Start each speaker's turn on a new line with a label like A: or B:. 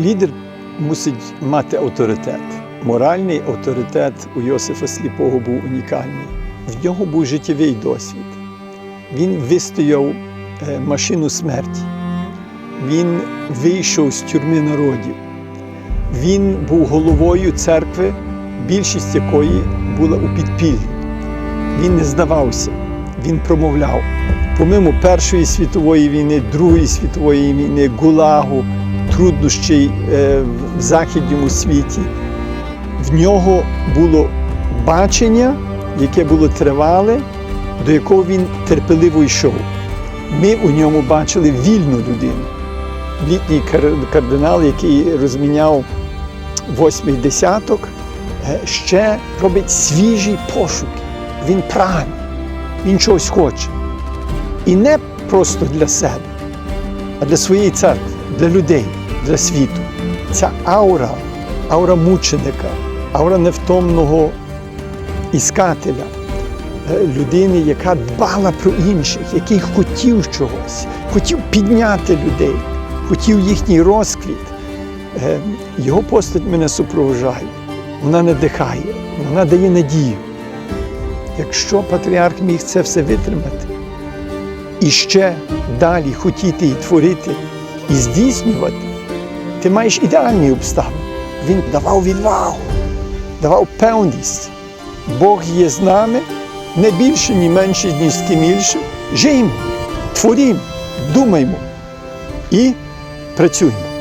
A: Лідер мусить мати авторитет. Моральний авторитет у Йосифа Сліпого був унікальний. В нього був життєвий досвід. Він вистояв е, машину смерті. Він вийшов з тюрми народів. Він був головою церкви, більшість якої була у підпіллі. Він не здавався, він промовляв. Помимо Першої світової війни, Другої світової війни, Гулагу, труднощей в західньому світі, в нього було бачення, яке було тривале, до якого він терпеливо йшов. Ми у ньому бачили вільну людину. Літній кардинал, який розміняв восьмий десяток, е, ще робить свіжі пошуки. Він прагне, він чогось хоче. І не просто для себе, а для своєї церкви, для людей, для світу. Ця аура, аура мученика, аура невтомного іскателя, е, людини, яка дбала про інших, який хотів чогось, хотів підняти людей, хотів їхній розквіт. Е, Його постать мене супроводжає, вона надихає, вона дає надію. Якщо патріарх міг це все витримати і ще далі хотіти і творити, і здійснювати, ти маєш ідеальні обставини. Він давав відвагу, давав певність. Бог є з нами не більше, ні менше, ні з ким іншим. Живімо, творімо, думаємо і працюємо.